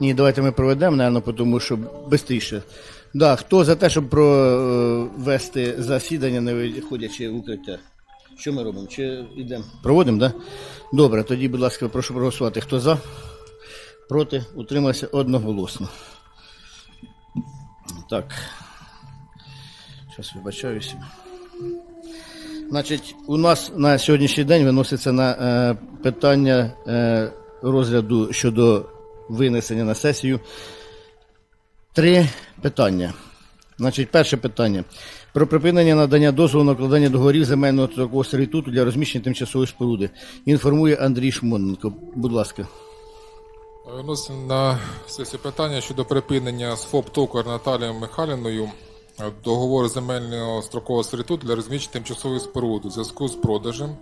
Ні, давайте ми проведемо, напевно, тому що швидше. Да, хто за те, щоб провести засідання, не виходячи в укриття? Що ми робимо? Чи йдемо? Проводимо, так? Да? Добре, тоді, будь ласка, прошу проголосувати. Хто за? Проти? Утримався одноголосно. Так. Зараз вибачаюся. Значить, у нас на сьогоднішній день виноситься на е, питання е, розгляду щодо винесення на сесію три питання. Значить, перше питання. Про припинення надання дозволу на укладання договорів земельного строкового сервітуту для розміщення тимчасової споруди. Інформує Андрій Шмоненко. Будь ласка. Виносимо на сесію питання щодо припинення з ФОП Токар Наталією Михайлівною договору земельного строкового сервітуту для розміщення тимчасової споруди у зв'язку з продажем.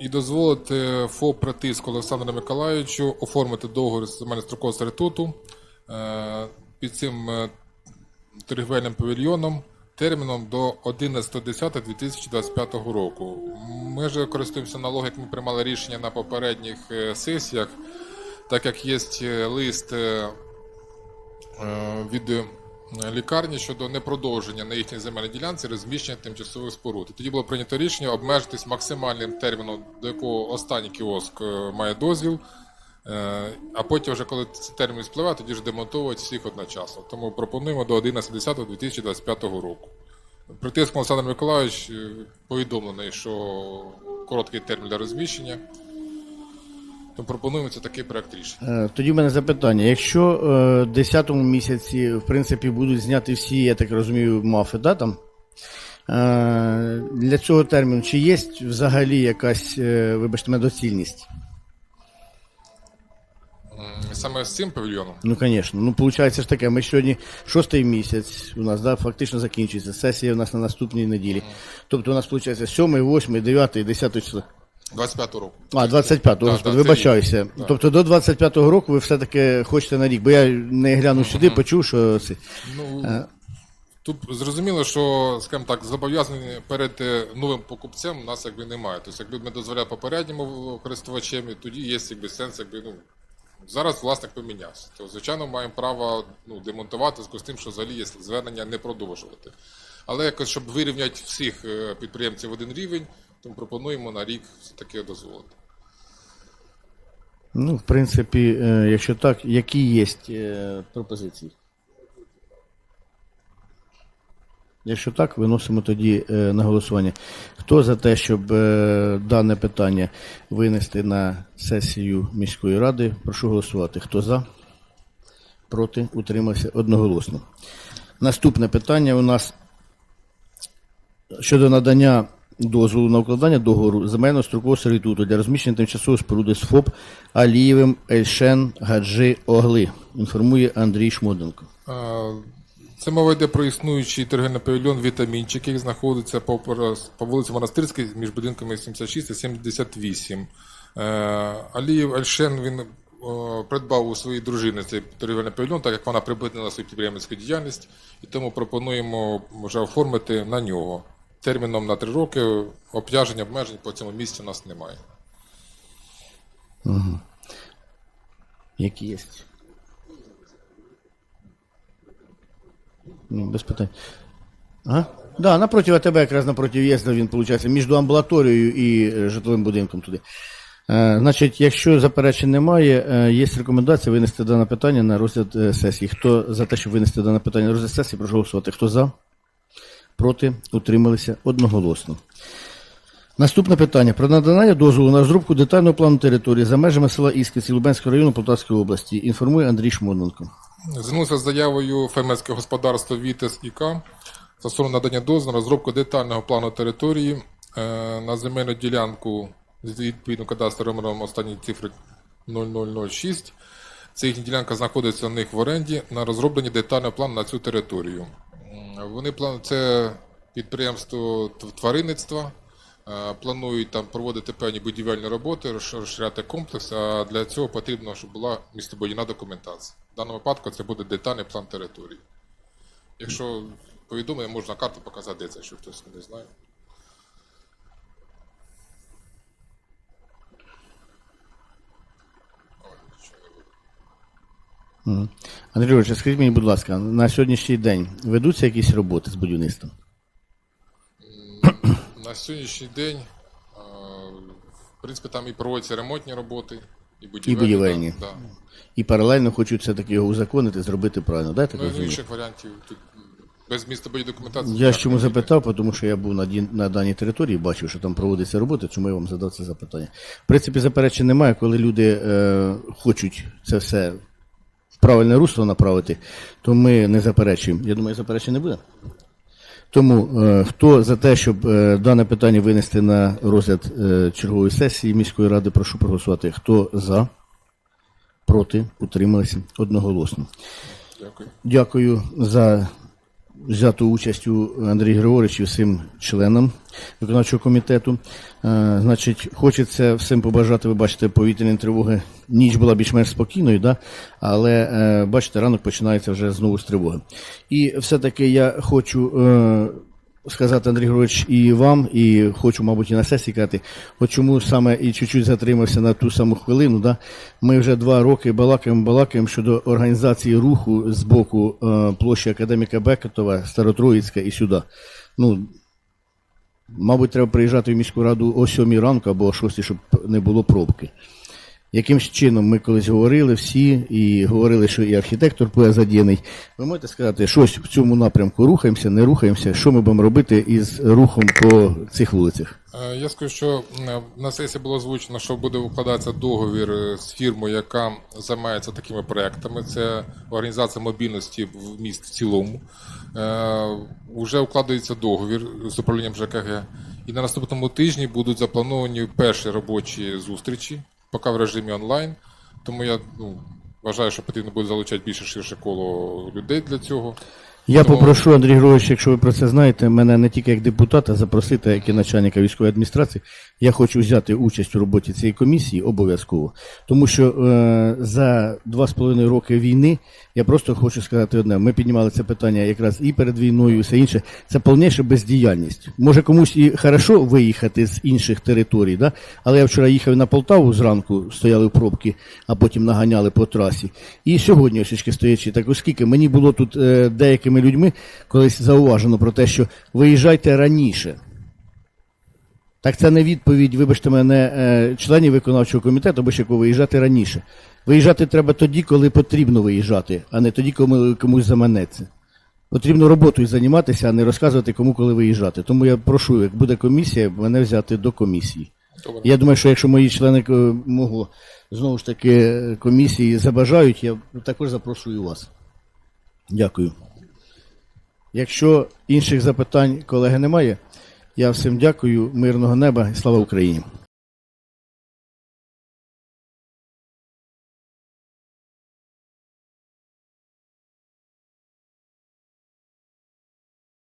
І дозволити ФОП Притиску Олександру Миколаївичу оформити договір з земельного строкового е, під цим е, торгівельним павільйоном терміном до 11.10.2025 року. Ми ж користуємося аналогією, як ми приймали рішення на попередніх е, сесіях, так як є лист від лікарні щодо непродовження на їхній земельній ділянці розміщення тимчасових споруд. І Тоді було прийнято рішення обмежитись максимальним терміном, до якого останній кіоск е, має дозвіл. Е, А потім, вже коли цей термін спливає, тоді ж демонтовувати всіх одночасно. Тому пропонуємо до 11.10.2025 року. Притиск Олександр Миколайович е, повідомлений, що короткий термін для розміщення. Тому пропонуємо це такий проект рішення. Е, Тоді в мене запитання. Якщо е, в 10-му місяці, в принципі, будуть зняти всі, я так розумію, мафи, да, там? Е, Для цього терміну, чи є взагалі якась, вибачте, мене, доцільність? Саме з цим павільйоном. Ну, звісно. Ну, виходить ж таке, ми сьогодні шостий місяць у нас, да, фактично закінчується. Сесія у нас на наступній неділі. Тобто у нас виходить 7, 8, 9, 10 число. 25 року. А, 25-го, Да, господи, да, вибачаюся. Да. Тобто до 25-го року ви все-таки хочете на рік, бо я не глянув сюди, почув, що це. Ну, Е. тут зрозуміло, що, скажімо так, зобов'язані перед е, новим покупцем у нас якби немає. Тобто, якби ми дозволяли попередньому користувачам, і тоді є якби, сенс, якби, ну, зараз власник помінявся. То, звичайно, маємо право ну, демонтувати з тим, що взагалі є звернення не продовжувати. Але якось, щоб вирівняти всіх е, підприємців в один рівень, тому пропонуємо на рік все-таки дозволити. Ну, в принципі, е, якщо так, які є е, пропозиції? Якщо так, виносимо тоді е, на голосування. Хто за те, щоб дане питання винести на сесію міської ради, прошу голосувати. Хто за? Проти? Утримався одноголосно. Наступне питання у нас щодо надання дозволу на укладання договору земельного строкового сервітуту для розміщення тимчасової споруди з ФОП Алієвим Ельшен Гаджи Огли. Інформує Андрій Шмоденко. Це мова йде про існуючий торгівельний павільйон «Вітамінчик», який знаходиться по, по вулиці Монастирській між будинками 76 і 78. Е, Алієв Альшен він е, придбав у своїй дружини цей торгівельний павільйон, так як вона припинила свою підприємницьку діяльність, і тому пропонуємо вже оформити на нього. Терміном на три роки обтяжень, обмежень по цьому місці у нас немає. Які є? Ну, без питань. Ага. Да, напротив АТБ, якраз напротив ЄСД він, виходить, між амбулаторією і е, житловим будинком туди. Е, значить, якщо заперечень немає, е, є рекомендація винести дане питання на розгляд е, сесії. Хто за те, щоб винести дане питання на розгляд сесії, прошу голосувати. Хто за? Проти? Утрималися одноголосно. Наступне питання про надання дозволу на розробку детального плану території за межами села Іскиці Лубенського району Полтавської області. Інформує Андрій Шмоненко. Звернувся з заявою фермерське господарство Вітес ІК стосовно надання дозволу на розробку детального плану території е, на земельну ділянку з відповідним кадастровим номером останньої цифри 0006. Ця їхня ділянка знаходиться у них в оренді на розробленні детального плану на цю територію. Вони планують це підприємство тв- тваринництва. е, Планують там проводити певні будівельні роботи, розширяти комплекс. А для цього потрібно, щоб була містобудівна документація. В даному випадку це буде детальний план території. Якщо повідомлення, можна карту показати, де це, якщо хтось не знає. Ой, що я вибрав. Мгм. Андрій Григорович, скажіть мені, будь ласка, на сьогоднішній день ведуться якісь роботи з будівництвом? На сьогоднішній день, е, в принципі, там і проводяться ремонтні роботи, і будівельні. будівельні. Да, да. І паралельно хочуть все-таки його узаконити, зробити правильно, да, так Ну, розумію? інших варіантів тут без міста буде документації. Я ж чому запитав, тому що я був на, ді- на даній території, бачив, що там проводиться робота, чому я вам задав це запитання. В принципі, заперечень немає, коли люди е, хочуть це все правильне русло направити, то ми не заперечуємо. Я думаю, заперечень не буде. Тому е, хто за те, щоб е, дане питання винести на розгляд е, чергової сесії міської ради, прошу проголосувати. Хто за, проти, утрималися одноголосно. Дякую. Дякую за взяту участь у Андрій Григорович і всім членам виконавчого комітету. Е, значить, хочеться всім побажати, ви бачите, повітряні тривоги. Ніч була більш-менш спокійною, да? але е, бачите, ранок починається вже знову з тривоги. І все-таки я хочу. Сказати Андрій Григорович і вам, і хочу, мабуть, і на сесії казати, от чому саме і чуть-чуть затримався на ту саму хвилину. Да? Ми вже два роки балакаємо, балакаємо щодо організації руху з боку е, площі Академіка Бекетова, Старотроїцька і сюди. Ну, мабуть, треба приїжджати в міську раду о 7 ранку або о 6, щоб не було пробки. Якимсь чином ми колись говорили всі і говорили, що і архітектор буде задіяний. Ви можете сказати, щось в цьому напрямку рухаємося, не рухаємося, що ми будемо робити із рухом по цих вулицях? Е, Я скажу, що е, на сесії було озвучено, що буде укладатися договір е, з фірмою, яка займається такими проектами. Це організація мобільності в міст в цілому. Уже укладається договір з управлінням ЖКГ. І на наступному тижні будуть заплановані перші робочі зустрічі, поки в режимі онлайн. Тому я ну, вважаю, що потрібно буде залучати більше ширше коло людей для цього. Я попрошу, Андрій Григорович, якщо ви про це знаєте, мене не тільки як депутата запросити, як і начальника військової адміністрації. Я хочу взяти участь у роботі цієї комісії обов'язково. Тому що е, за два з половиною роки війни я просто хочу сказати одне: ми піднімали це питання якраз і перед війною, і все інше. Це повніша бездіяльність. Може комусь і хорошо виїхати з інших територій, да? але я вчора їхав на Полтаву зранку, стояли в пробки, а потім наганяли по трасі. І сьогодні осічки стоячи, так оскільки мені було тут е, деякими людьми колись зауважено про те, що виїжджайте раніше. Так це не відповідь, вибачте мене, е, членів виконавчого комітету, бо ще кого виїжджати раніше. Виїжджати треба тоді, коли потрібно виїжджати, а не тоді, коли комусь заманеться. Потрібно роботою займатися, а не розказувати, кому коли виїжджати. Тому я прошу, як буде комісія, мене взяти до комісії. Добре. Я думаю, що якщо мої члени е, мого знову ж таки е, комісії забажають, я також запрошую вас. Дякую. Якщо інших запитань колеги немає, я всім дякую, мирного неба і слава Україні.